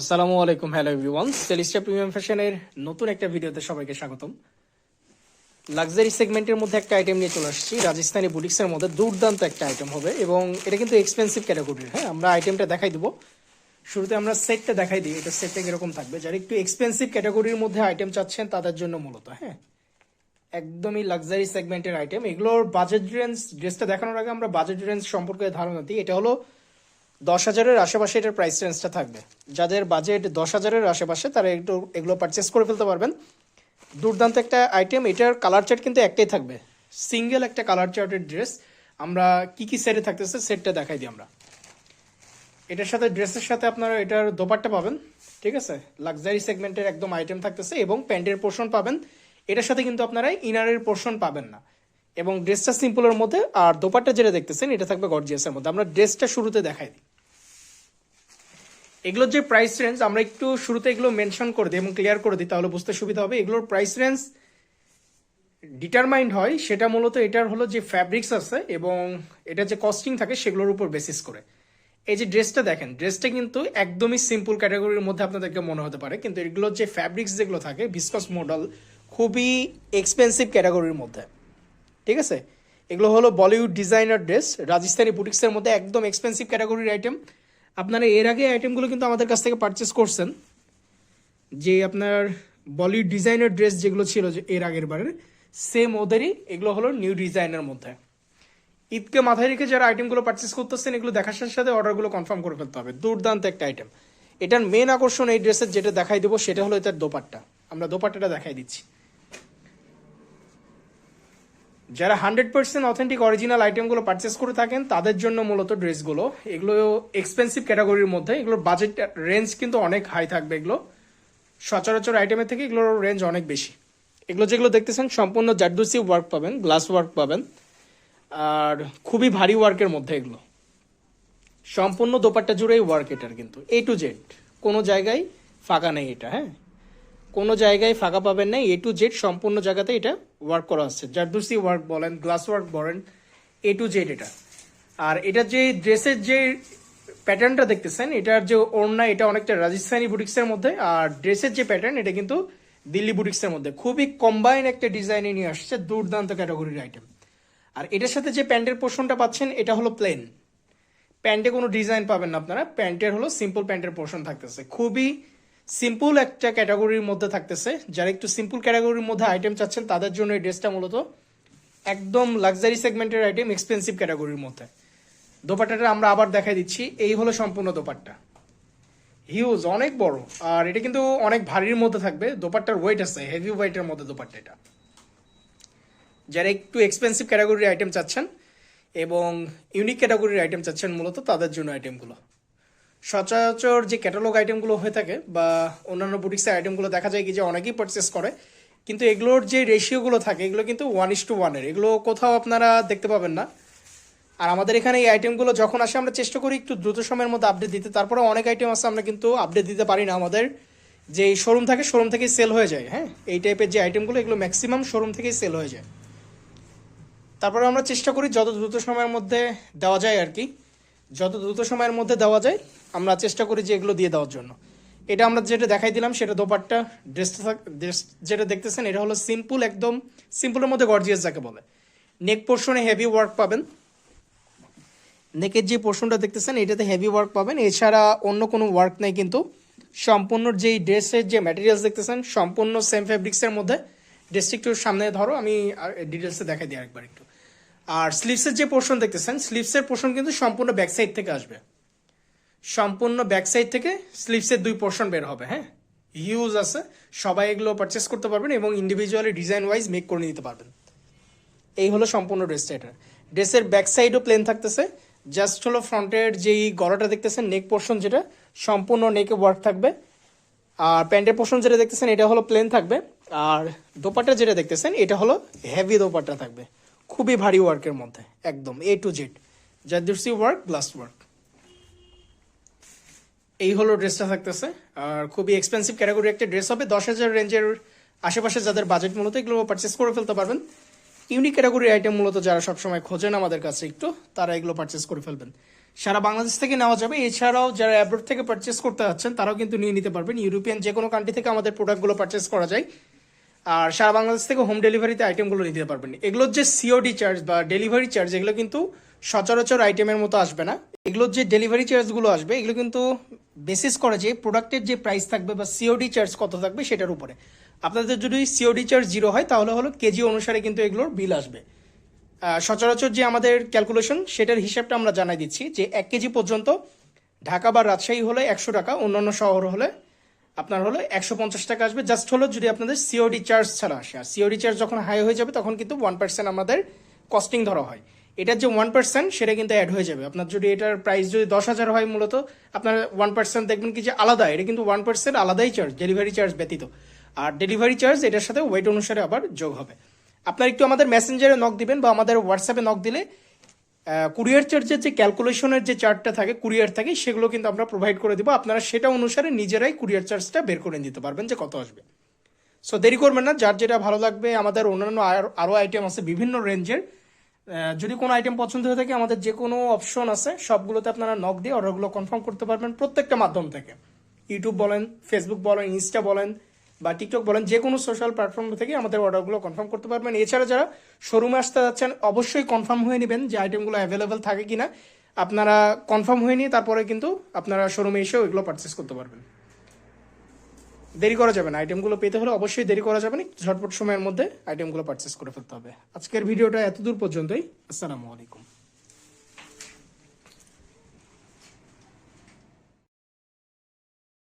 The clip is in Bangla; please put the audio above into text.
আসসালামু আলাইকুম, হ্যালো এভরিওয়ান। সেলিস্টা প্রিমিয়াম ফ্যাশনের নতুন একটা ভিডিওতে সবাইকে স্বাগতম। লাক্সারি সেগমেন্টের মধ্যে একটা আইটেম নিয়ে চলে আসছি। রাজস্থানি বুটিক্সের মধ্যে দুর্দান্ত একটা আইটেম হবে এবং এটা কিন্তু এক্সপেন্সিভ ক্যাটাগরির হ্যাঁ আমরা আইটেমটা দেখাই দেবো। শুরুতে আমরা সেটটা দেখাই দিই। এটা সেটটা এরকম থাকবে? যারা একটু এক্সপেন্সিভ ক্যাটাগরির মধ্যে আইটেম চাচ্ছেন, তাদের জন্য মূলত হ্যাঁ। একদমই লাক্সারি সেগমেন্টের আইটেম এগুলোর বাজেট রেঞ্জ ড্রেসটা দেখানোর আগে আমরা বাজেট রেঞ্জ সম্পর্কে ধারণা দিই। এটা হলো দশ হাজারের আশেপাশে এটার প্রাইস রেঞ্জটা থাকবে। যাদের বাজেট দশ হাজারের আশেপাশে, তারা একটু এগুলো পারচেস করে ফেলতে পারবেন। দুর্দান্ত একটা আইটেম এটার কালার চার্ট কিন্তু একটাই থাকবে। সিঙ্গেল একটা কালার চার্টের ড্রেস আমরা কি কি সেটে থাকতেছে সেটটা দেখাই দিই আমরা। এটার সাথে ড্রেসের সাথে আপনারা এটার দোপাট্টা পাবেন, ঠিক আছে? লাক্সারি সেগমেন্টের একদম আইটেম থাকতেছে এবং প্যান্টের পোর্শন পাবেন। এটার সাথে কিন্তু আপনারা ইনারের পোর্শন পাবেন না। এবং ড্রেসটা সিম্পলের মধ্যে আর দোপাট্টা যেটা দেখতেছেন, এটা থাকবে গর্জিয়াসের মধ্যে। আমরা ড্রেসটা শুরুতে দেখাই দিই। এগুলোর যে প্রাইস রেঞ্জ আমরা একটু শুরুতে এগুলো মেনশন করে দিই এবং ক্লিয়ার করে দিই, তাহলে বুঝতে সুবিধা হবে। এগুলোর প্রাইস রেঞ্জ ডিটারমাইন্ড হয়, সেটা মূলত এটার হলো যে ফ্যাব্রিক্স আছে এবং এটা যে কস্টিং থাকে, সেগুলোর উপর বেসিস করে। এই যে ড্রেসটা দেখেন, ড্রেসটা কিন্তু একদমই সিম্পল ক্যাটাগরির মধ্যে আপনাদেরকে মনে হতে পারে, কিন্তু এগুলোর যে ফ্যাব্রিক্স যেগুলো থাকে বিসকস মডেল খুবই এক্সপেন্সিভ ক্যাটাগরির মধ্যে। ঠিক আছে? এগুলো হলো বলিউড ডিজাইনার ড্রেস রাজস্থানি বুটিক্সের মধ্যে একদম এক্সপেন্সিভ ক্যাটাগরির আইটেম আপনারা এর আগে আইটেমগুলো কিন্তু আমাদের কাছ থেকে পারচেস করছেন। যে আপনার বলিউড ডিজাইনার ড্রেস যেগুলো ছিল যে এর আগের বারের সেম ওদেরই, এগুলো হলো নিউ ডিজাইনের মধ্যে। ঈদকে মাথায় রেখে যারা আইটেমগুলো পারচেস করতেছেন, এগুলো দেখার সাথে সাথে অর্ডারগুলো কনফার্ম করে ফেলতে হবে। দুর্দান্ত একটা আইটেম এটার মেন আকর্ষণ এই ড্রেসের যেটা দেখাই দেবো, সেটা হলো এটার দোপাট্টা। আমরা দোপাট্টাটা দেখাই দিচ্ছি। যারা হান্ড্রেড পার্সেন্ট অথেন্টিক অরিজিনাল আইটেমগুলো পারচেস করে থাকেন, তাদের জন্য মূলত ড্রেসগুলো। এগুলো এক্সপেন্সিভ ক্যাটাগরির মধ্যে, এগুলোর বাজেট রেঞ্জ কিন্তু অনেক হাই থাকবে এগুলো। সচরাচর আইটেমের থেকে এগুলোর রেঞ্জ অনেক বেশি। এগুলো যেগুলো দেখতেছেন, সম্পূর্ণ জারদুসি ওয়ার্ক পাবেন গ্লাস ওয়ার্ক পাবেন, আর খুবই ভারী ওয়ার্কের মধ্যে এগুলো। সম্পূর্ণ দোপাট্টা জুড়েই ওয়ার্ক এটার কিন্তু এ টু জেড কোনো জায়গায় ফাঁকা নেই এটা হ্যাঁ? কোনো জায়গায় ফাঁকা পাবেন না, এ টু জেড সম্পূর্ণ জায়গাতে এটা ওয়ার্ক করা হচ্ছে জারদুসি ওয়ার্ক বলেন গ্লাস ওয়ার্ক বলেন, এ টু জেড এটা। আর এটা যে ড্রেসের যে প্যাটার্নটা দেখতেছেন, এটার যে ওড়না, এটা অনেকটা রাজস্থানি বুটিক্সের মধ্যে, আর ড্রেসের যে প্যাটার্ন এটা কিন্তু দিল্লি বুটিক্সের মধ্যে। খুবই কম্বাইন একটা ডিজাইনে নিয়ে আসছে দুর্দান্ত ক্যাটাগরির আইটেম আর এটার সাথে যে প্যান্টের পোর্শনটা পাচ্ছেন, এটা হলো প্লেন প্যান্টে কোনো ডিজাইন পাবেন না আপনারা প্যান্টের হলো সিম্পল প্যান্টের পোর্শন থাকতেছে। খুবই সিম্পল একটা ক্যাটাগরির মধ্যে থাকতেছে। যারা একটু সিম্পল ক্যাটাগরির মধ্যে আইটেম চাচ্ছেন, তাদের জন্য এই ড্রেসটা মূলত একদম লাক্সারি সেগমেন্টের আইটেম এক্সপেন্সিভ ক্যাটাগরির মধ্যে। দোপাট্টাটা আমরা আবার দেখাই দিচ্ছি। এই হলো সম্পূর্ণ দোপাট্টা। হিউজ অনেক বড়। আর এটা কিন্তু অনেক ভারীর মধ্যে থাকবে। দোপাট্টার ওয়েট আছে হেভি ওয়েটের মধ্যে দোপাট্টা এটা। যারা একটু এক্সপেন্সিভ ক্যাটাগরির আইটেম চাচ্ছেন এবং ইউনিক ক্যাটাগরির আইটেম চাচ্ছেন, মূলত তাদের জন্য আইটেমগুলো সচরাচর যে ক্যাটালগ আইটেমগুলো হয়ে থাকে বা অন্যান্য বুটিক্সের আইটেমগুলো দেখা যায় কি যে অনেকেই পারচেস করে, কিন্তু এগুলোর যে রেশিওগুলো থাকে, এগুলো কিন্তু ওয়ান ইস টু ওয়ানের এগুলো কোথাও আপনারা দেখতে পাবেন না। আর আমাদের এখানে এই আইটেমগুলো যখন আসে, আমরা চেষ্টা করি একটু দ্রুত সময়ের মধ্যে আপডেট দিতে। তারপরে অনেক আইটেম আছে, আমরা কিন্তু আপডেট দিতে পারি না। আমাদের যে শোরুম থাকে শোরুম থেকেই সেল হয়ে যায় হ্যাঁ? এই টাইপের যে আইটেমগুলো এগুলো ম্যাক্সিমাম শোরুম থেকেই সেল হয়ে যায়। তারপরে আমরা চেষ্টা করি যত দ্রুত সময়ের মধ্যে দেওয়া যায় আর কি। যত দ্রুত সময়ের মধ্যে দেওয়া যায় আমরা চেষ্টা করি যে এগুলো দিয়ে দেওয়ার জন্য। এটা আমরা যেটা দেখাই দিলাম, সেটা দোপাট্টা, ড্রেসটা ড্রেস যেটা দেখতেছেন, এটা হলো সিম্পল, একদম সিম্পলের মধ্যে গর্জিয়াস যাকে বলে। নেক পোর্শনে হেভি ওয়ার্ক পাবেন। নেকের যে পোর্শনটা দেখতেছেন, এটাতে হেভি ওয়ার্ক পাবেন। এছাড়া অন্য কোনো ওয়ার্ক নেই কিন্তু। সম্পূর্ণ যেই ড্রেসের যে ম্যাটেরিয়ালস দেখতেছেন, সম্পূর্ণ সেম ফেব্রিক্সের মধ্যে। ড্রেসটি একটু সামনে ধরো, আমি ডিটেলসে দেখাই দিই আরেকবার একটু। আর স্লিভসের যে পোর্শন দেখতেছেন স্লিভসের পোর্শন কিন্তু সম্পূর্ণ ব্যাক সাইড থেকে আসবে। সম্পূর্ণ ব্যাক সাইড থেকে স্লিভসের দুই পোর্শন বের হবে হ্যাঁ? হিউজ আছে, সবাই এগুলো পারচেস করতে পারবেন এবং ইন্ডিভিজুয়ালি ডিজাইন ওয়াইজ মেক করে নিতে পারবেন। এই হলো সম্পূর্ণ ড্রেসটা এটা। ড্রেসের ব্যাক সাইডও প্লেন থাকতেছে জাস্ট হলো ফ্রন্টের যেই গলাটা দেখতেছেন নেক পোর্শন যেটা, সম্পূর্ণ নেকে ওয়ার্ক থাকবে। আর প্যান্টের পোর্শন যেটা দেখতেছেন, এটা হলো প্লেন থাকবে। আর দোপাটা যেটা দেখতেছেন, এটা হলো হেভি দোপাট্টা থাকবে। খুবই ভারী ওয়ার্কের মধ্যে, একদম A to Z zardozi work glass work এই হলো ড্রেসটা থাকতেছে। আর খুবই এক্সপেন্সিভ ক্যাটাগরি একটা ড্রেস হবে। দশ হাজার রেঞ্জের আশেপাশে যাদের বাজেট মূলত এগুলো পারচেস করে ফেলতে পারবেন। ইউনিক ক্যাটাগরির আইটেম মূলত যারা সবসময় খোঁজেন আমাদের কাছে একটু, তারা এগুলো পারচেস করে ফেলবেন। সারা বাংলাদেশ থেকে নেওয়া যাবে। এছাড়াও যারা অ্যাব্রোড থেকে পারচেস করতে যাচ্ছেন, তারাও কিন্তু নিয়ে নিতে পারবেন। ইউরোপিয়ান যে কোনো কান্ট্রি থেকে আমাদের প্রোডাক্টগুলো পারচেস করা যায়। আর সারা বাংলাদেশ থেকে হোম ডেলিভারিতে আইটেমগুলো নিতে পারবেন। এগুলোর যে সিওডি চার্জ বা ডেলিভারি চার্জ এগুলো কিন্তু সচরাচর আইটেমের মতো আসবে না। এগুলোর যে ডেলিভারি চার্জগুলো আসবে, এগুলো কিন্তু বেসিস করে যে প্রোডাক্টের যে প্রাইস থাকবে বা সিওডি চার্জ কত থাকবে সেটার উপরে। আপনাদের যদি সিওডি চার্জ জিরো হয়, তাহলে হলো কেজি অনুসারে কিন্তু এগুলোর বিল আসবে। সচরাচর যে আমাদের ক্যালকুলেশন সেটার হিসাবটা আমরা জানাই দিচ্ছি যে এক কেজি পর্যন্ত ঢাকা বা রাজশাহী হলে একশো টাকা, অন্যান্য শহর হলে আপনার হলো একশো পঞ্চাশ টাকা আসবে। জাস্ট হলো যদি আপনাদের সিওডি চার্জ ছাড়া আসে। আর সিওডি চার্জ যখন হাই হয়ে যাবে, তখন কিন্তু ওয়ান পার্সেন্ট আমাদের কস্টিং ধরা হয়। এটার যে ওয়ান পার্সেন্ট সেটা কিন্তু অ্যাড হয়ে যাবে। আপনার যদি এটার প্রাইস যদি দশ হাজার হয় মূলত, আপনার ওয়ান পার্সেন্ট দেখবেন কি যে আলাদা, এটা কিন্তু ওয়ান পার্সেন্ট আলাদাই চার্জ ডেলিভারি চার্জ ব্যতীত। আর ডেলিভারি চার্জ এটার সাথে ওয়েট অনুসারে আবার যোগ হবে। আপনার একটু আমাদের মেসেঞ্জারে নক দিবেন বা আমাদের হোয়াটসঅ্যাপে নক দিলে কুরিয়ার চার্জের যে ক্যালকুলেশনের যে চার্টটা থাকে কুরিয়ার থাকে, সেগুলো কিন্তু আমরা প্রোভাইড করে দিব। আপনারা সেটা অনুসারে নিজেরাই কুরিয়ার চার্জটা বের করে নিতে পারবেন যে কত আসবে। সো দেরি করবেন না, যার যেটা ভালো লাগবে, আমাদের অন্যান্য আরও আইটেম আছে, বিভিন্ন রেঞ্জের যদি কোনো আইটেম পছন্দ হয়ে থাকে, আমাদের যে কোনো অপশন আছে, সবগুলোতে আপনারা নক দিয়ে অর্ডারগুলো কনফার্ম করতে পারবেন প্রত্যেকটা মাধ্যম থেকে। ইউটিউব বলেন ফেসবুক বলেন ইনস্টা বলেন, বা টিকটক বলেন যে কোনো সোশ্যাল প্ল্যাটফর্ম থেকে আমাদের অর্ডারগুলো কনফার্ম করতে পারবেন। এছাড়া যারা শোরুমে আসতে যাচ্ছেন, অবশ্যই কনফার্ম হয়ে নেবেন যে আইটেমগুলো অ্যাভেলেবেল থাকে কিনা। আপনারা কনফার্ম হয়ে নিয়ে তারপরে কিন্তু আপনারা শোরুমে এসেও এগুলো পারচেস করতে পারবেন। দেরি করা যাবে না। আইটেমগুলো পেতে হলে অবশ্যই দেরি করা যাবে না। ঝটপট সময়ের মধ্যে আইটেমগুলো পারচেস করে ফেলতে হবে। আজকের ভিডিওটা এতদূর পর্যন্তই। আসসালামু আলাইকুম।